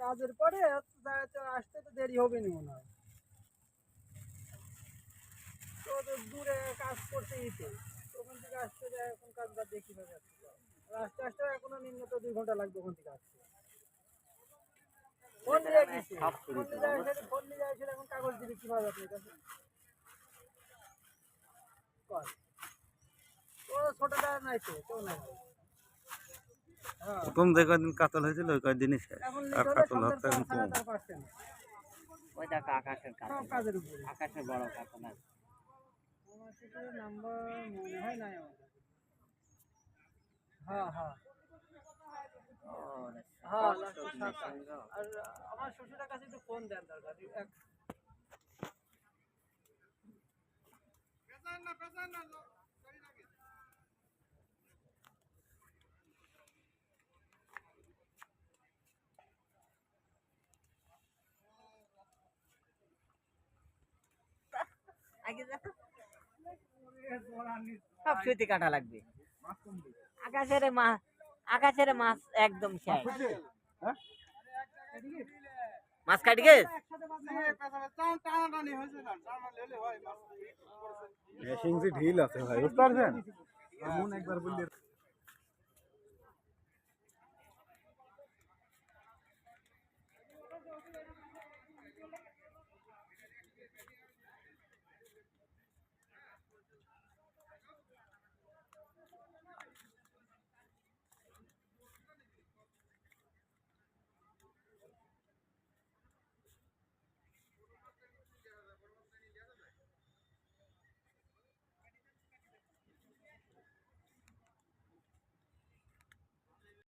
কাজের পরে তো আসতে তো দেরি হবে না মনে হয়। তো তো দূরে কাজ করতে দিতে ওখান থেকে আসতে যায় এখন কাজ কাজটা দেখি ভাবে আসতে আস্তে আস্তে এখনও নিম্নত দুই ঘণ্টা লাগবে ওখান থেকে আসতে। ফোন দিয়ে গেছে। ফোন দিয়ে ফোন দিয়ে যায় এখন কাগজ দিবি কীভাবে আপনার কাছে? ছোটটা নাই তো কেউ নাই। প্রথম যে কয়দিন কাতল হয়েছিল ওই কয়দিনই শেষ। আর কাতল হচ্ছে এখন কম। আকাশের আকাশের বড় কাতল আছে নাম্বার মনে হয় হ্যাঁ হ্যাঁ। হ্যাঁ। আর আমার শ্বশুরের কাছে একটু ফোন দেন দরকার এক আগে যা। সব সুতি কাটা লাগবে আকাশের মাছ আকাশের মাছ একদম শেষ মাছ কাটি গেছ মেশিং যে ঢিল আছে ভাই বুঝতে পারছেন এমন একবার বললে